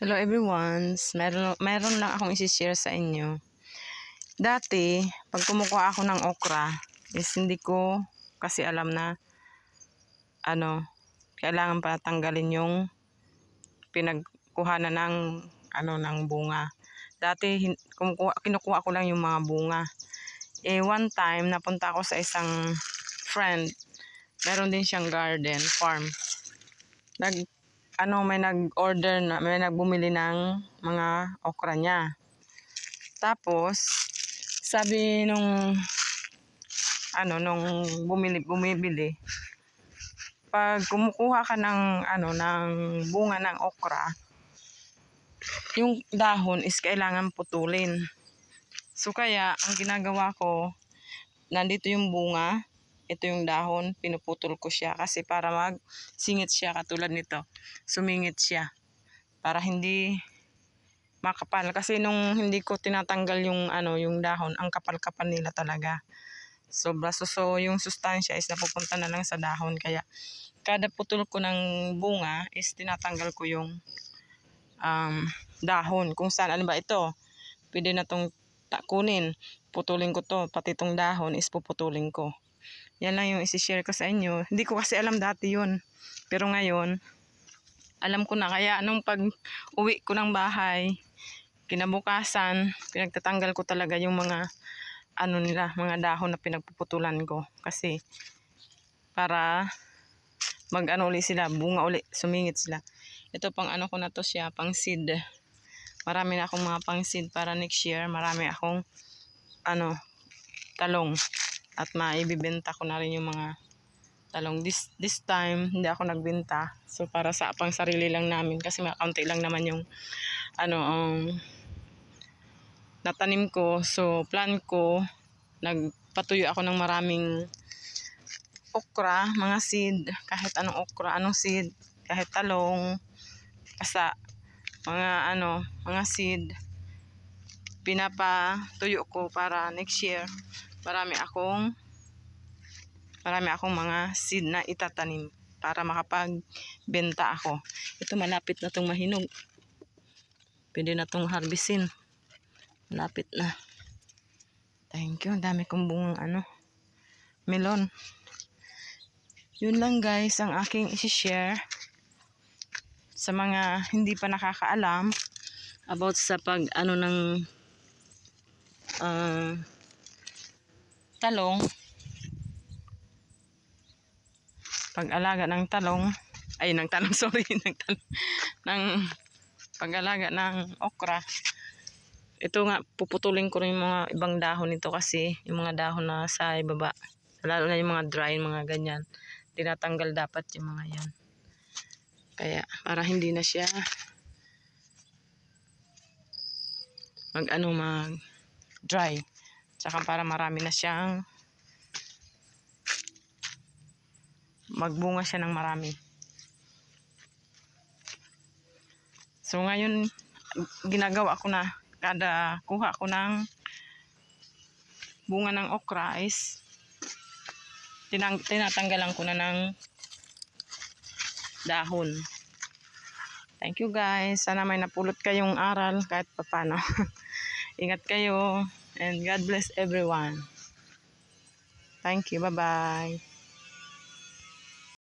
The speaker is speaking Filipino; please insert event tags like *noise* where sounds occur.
Hello everyone. Meron, meron lang akong isi-share sa inyo. Dati, pag kumukuha ako ng okra, is hindi ko kasi alam na ano, kailangan pa tanggalin yung pinagkuhanan ng ano ng bunga. Dati kumukuha, kinukuha ko lang yung mga bunga. Eh one time napunta ako sa isang friend. Meron din siyang garden farm. Nag ano may nag-order na may nagbumili ng mga okra niya. Tapos sabi nung ano nung bumili bumibili pag kumukuha ka ng ano ng bunga ng okra yung dahon is kailangan putulin. So kaya ang ginagawa ko nandito yung bunga, ito yung dahon, pinuputol ko siya kasi para magsingit siya katulad nito. Sumingit siya. Para hindi makapal. Kasi nung hindi ko tinatanggal yung ano yung dahon, ang kapal-kapal nila talaga. Sobra. So, so yung sustansya is napupunta na lang sa dahon. Kaya kada putol ko ng bunga is tinatanggal ko yung um, dahon. Kung saan ano ba ito? Pwede na tong kunin. Putulin ko to. Pati tong dahon is puputulin ko yan lang yung isi-share ko sa inyo. Hindi ko kasi alam dati yun. Pero ngayon alam ko na. Kaya nung pag uwi ko ng bahay kinabukasan pinagtatanggal ko talaga yung mga ano nila mga dahon na pinagpuputulan ko. Kasi para mag ano uli sila bunga uli sumingit sila. Ito pang ano ko na to siya pang seed. Marami na akong mga pang seed para next year. Marami akong ano talong at maibibenta ko na rin yung mga talong. This this time hindi ako nagbenta so para sa pang sarili lang namin. Kasi mga kaunti lang naman yung ano um, natanim ko. So plan ko nagpatuyo ako ng maraming okra mga seed. Kahit anong okra anong seed. Kahit talong. Kasa mga ano mga seed pinapatuyo ko para next year marami akong marami akong mga seed na itatanim para makapagbenta ako. Ito malapit na tong mahinog. Pwede na tong harvestin malapit na. Thank you. Ang dami kong bungang ano melon. Yun lang guys ang aking isi-share sa mga hindi pa nakakaalam about sa pag ano ng ah, talong. Pag-alaga ng talong. Ay ng talong *laughs* sorry ng talong. Ng pag-alaga ng okra. Ito nga puputulin ko rin yung mga ibang dahon nito kasi yung mga dahon na sa ibaba lalo na yung mga dry mga ganyan tinatanggal dapat yung mga yan. Kaya para hindi na siya mag ano mag dry. Tsaka para marami na siyang magbunga siya ng marami. So ngayon ginagawa ko na kada kuha ko ng bunga ng okra is tinatanggalan ko na ng dahon. Thank you guys. Sana may napulot kayong aral kahit papano. *laughs* Ingat kayo and God bless everyone. Thank you. Bye-bye.